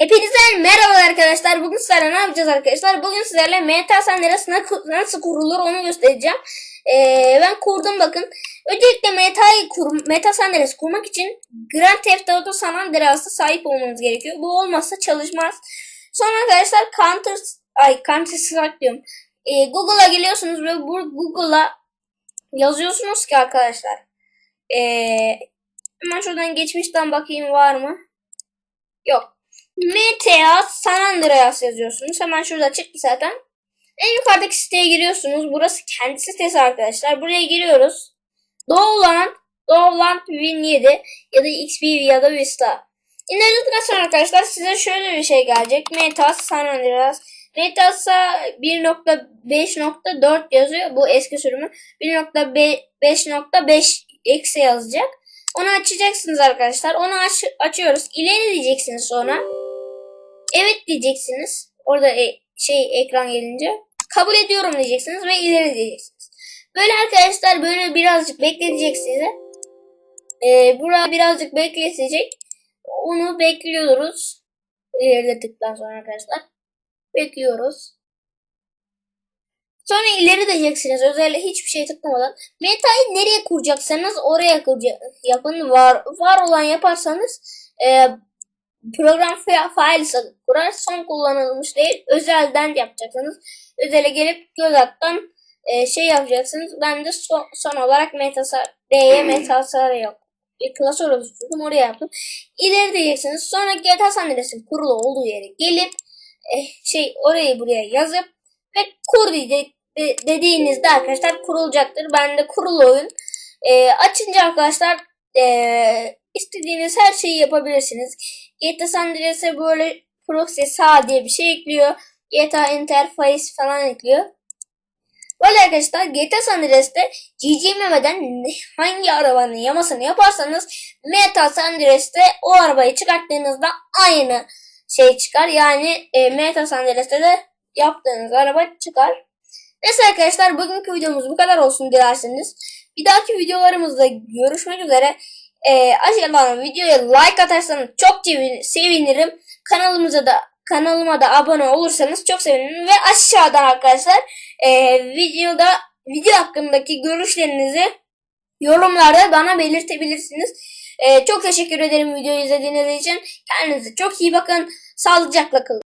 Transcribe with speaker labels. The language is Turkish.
Speaker 1: Hepinize merhaba arkadaşlar. Bugün sizlerle ne yapacağız arkadaşlar? Bugün sizlerle Meta Sanders nasıl kurulur onu göstereceğim. Ee, ben kurdum bakın. Öncelikle Meta'yı kur, Meta Sanders kurmak için Grand Theft Auto San Andreas'a sahip olmanız gerekiyor. Bu olmazsa çalışmaz. Sonra arkadaşlar Counter ay Counter Strike diyorum. Ee, Google'a geliyorsunuz ve bu Google'a yazıyorsunuz ki arkadaşlar. Ee, hemen şuradan geçmişten bakayım var mı? Yok. MTA San Andreas yazıyorsunuz. Hemen şurada çıktı zaten. En yukarıdaki siteye giriyorsunuz. Burası kendi sitesi arkadaşlar. Buraya giriyoruz. Doğulan, Doğulan Win 7 ya da XP ya da Vista. İndirdikten sonra arkadaşlar size şöyle bir şey gelecek. Meta San Andreas. Meta'sa 1.5.4 yazıyor. Bu eski sürümü. 1.5.5 eksi yazacak. Onu açacaksınız arkadaşlar. Onu aç, açıyoruz. İleri diyeceksiniz sonra. Evet diyeceksiniz. Orada e, şey ekran gelince. Kabul ediyorum diyeceksiniz ve ileri diyeceksiniz. Böyle arkadaşlar böyle birazcık bekletecek size. Ee, burada birazcık bekletecek. Onu bekliyoruz. İlerledikten sonra arkadaşlar. Bekliyoruz. Sonra ileri diyeceksiniz. Özellikle hiçbir şey tıklamadan. Meta'yı nereye kuracaksanız oraya kuracak, yapın. Var, var olan yaparsanız e, program fa- failsi kurar. Son kullanılmış değil. Özelden yapacaksınız. Özele gelip göz alttan e, şey yapacaksınız. Ben de son, son olarak Metasa D'ye Metasara yok. Bir klasör oluşturdum. Oraya yaptım. İleri diyeceksiniz. Sonra GTA San Andreas'ın kurulu olduğu yere gelip e, şey orayı buraya yazıp ve kur de- dediğinizde arkadaşlar kurulacaktır. Ben de kurulu oyun. E, açınca arkadaşlar e, istediğiniz her şeyi yapabilirsiniz. GTA San Andreas'a böyle proxy sağ diye bir şey ekliyor. GTA Interface falan ekliyor. Böyle arkadaşlar GTA San Andreas'te GGMM'den hangi arabanın yamasını yaparsanız Meta San Andreas'te o arabayı çıkarttığınızda aynı şey çıkar. Yani e, Meta San Andreas'te de yaptığınız araba çıkar. Neyse arkadaşlar bugünkü videomuz bu kadar olsun dilerseniz. Bir dahaki videolarımızda görüşmek üzere. Ee, aşağıdan videoya like atarsanız çok sevin- sevinirim. Kanalımıza da kanalıma da abone olursanız çok sevinirim. Ve aşağıdan arkadaşlar e, videoda video hakkındaki görüşlerinizi yorumlarda bana belirtebilirsiniz. Ee, çok teşekkür ederim videoyu izlediğiniz için. Kendinize çok iyi bakın. Sağlıcakla kalın.